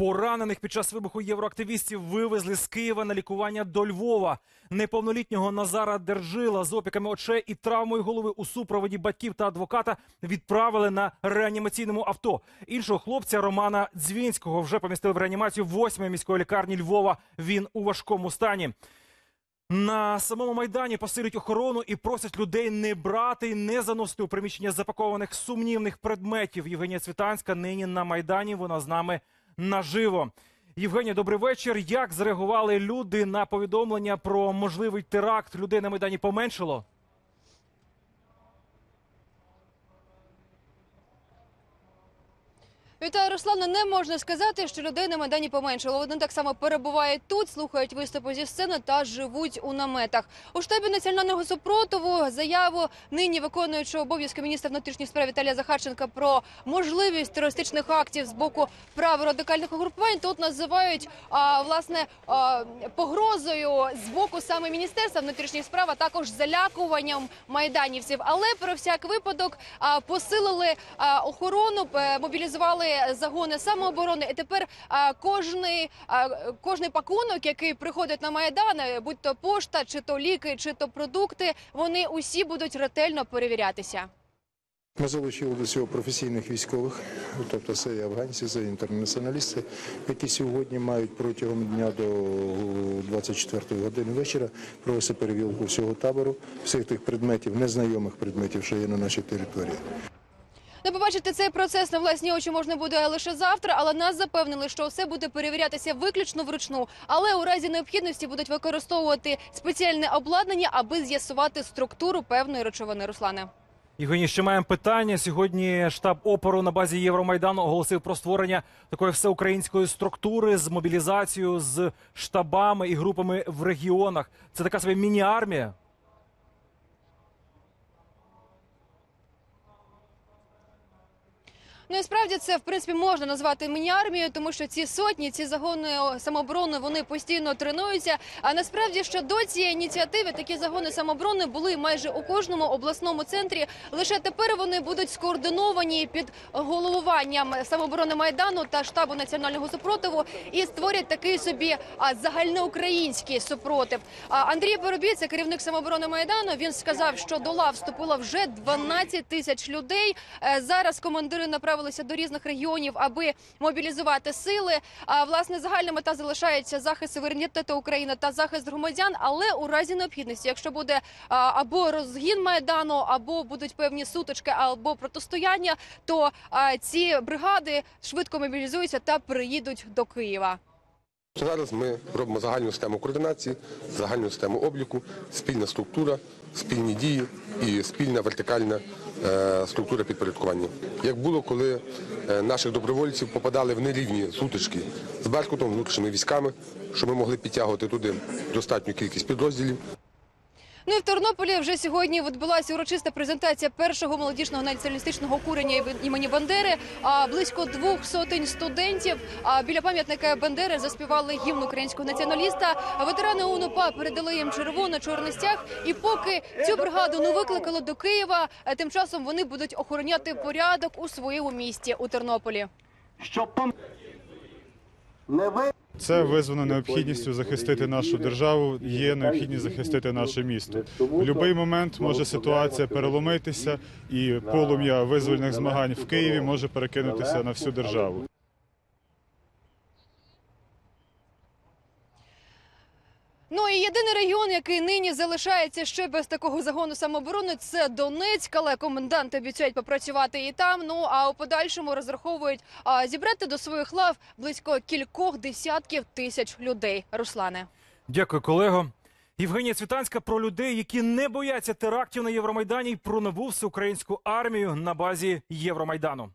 Поранених під час вибуху євроактивістів вивезли з Києва на лікування до Львова. Неповнолітнього Назара Держила з опіками очей і травмою голови у супроводі батьків та адвоката відправили на реанімаційному авто. Іншого хлопця Романа Дзвінського вже помістили в реанімацію 8-ї міської лікарні Львова. Він у важкому стані. На самому майдані посилюють охорону і просять людей не брати і не заносити у приміщення запакованих сумнівних предметів. Євгенія Цвітанська нині на майдані. Вона з нами наживо. Євгенія, добрий вечір. Як зреагували люди на повідомлення про можливий теракт? Людей на майдані поменшало? Вітаю, Руслана. Не можна сказати, що людей на майдані поменшало. Вони так само перебувають тут, слухають виступи зі сцени та живуть у наметах. У штабі національного супротиву заяву нині виконуючого обов'язки міністра внутрішніх справ Віталія Захарченка про можливість терористичних актів з боку праворадикальних угрупувань тут називають а, власне а, погрозою з боку саме міністерства внутрішніх справ, а також залякуванням майданівців. Але про всяк випадок а, посилили а, охорону, е, загони самооборони. І тепер а, кожний, пакунок, який приходить на майдан, будь то пошта, чи то ліки, чи то продукти, вони усі будуть ретельно перевірятися. Ми залучили до цього професійних військових, тобто це і афганці, це і інтернаціоналісти, які сьогодні мають протягом дня до 24 години вечора провести перевірку всього табору, всіх тих предметів, незнайомих предметів, що є на нашій території. Не побачити цей процес на власні очі можна буде лише завтра, але нас запевнили, що все буде перевірятися виключно вручну. Але у разі необхідності будуть використовувати спеціальне обладнання, аби з'ясувати структуру певної речовини. Руслане. Євгенія, ще маємо питання. Сьогодні штаб опору на базі Євромайдану оголосив про створення такої всеукраїнської структури з мобілізацією, з штабами і групами в регіонах. Це така собі міні-армія. Ну і справді це в принципі можна назвати міні-армією, тому що ці сотні, ці загони самооборони вони постійно тренуються. А насправді що до цієї ініціативи такі загони самооборони були майже у кожному обласному центрі. Лише тепер вони будуть скоординовані під головуванням самооборони майдану та штабу національного супротиву і створять такий собі загальноукраїнський супротив. Андрій Поробій, це керівник самооборони майдану. Він сказав, що до лав вступило вже 12 тисяч людей. Е, Зараз командири направилися до різних регіонів, аби мобілізувати сили. Власне загальна мета залишається захист суверенітету України та захист громадян. Але у разі необхідності, якщо буде або розгін майдану, або будуть певні сутички, або протистояння, то ці бригади швидко мобілізуються та приїдуть до Києва. Зараз ми робимо загальну систему координації, загальну систему обліку, спільна структура, спільні дії і спільна вертикальна е, структура підпорядкування. Як було, коли е, наших добровольців попадали в нерівні сутички з Беркутом, внутрішніми військами, що ми могли підтягувати туди достатню кількість підрозділів. Ну і в Тернополі вже сьогодні відбулася урочиста презентація першого молодіжного націоналістичного курення імені Бандери. А близько двох сотень студентів біля пам'ятника Бандери заспівали гімн українського націоналіста. Ветерани ОНУПА передали їм червоно-чорний стяг. І поки цю бригаду не викликали до Києва, е, тим часом вони будуть охороняти порядок у своєму місті у Тернополі. щоб не ви Це визвано необхідністю захистити нашу державу. Є необхідність захистити наше місто. В будь-який момент може ситуація переломитися, і полум'я визвольних змагань в Києві може перекинутися на всю державу. Ну і єдиний регіон, який нині залишається ще без такого загону самооборони, це Донецьк. Але коменданти обіцяють попрацювати і там. Ну а у подальшому розраховують зібрати до своїх лав близько кількох десятків тисяч людей. Руслане. Дякую, колего. Євгенія Цвітанська про людей, які не бояться терактів на Євромайдані, і про нову всеукраїнську армію на базі Євромайдану.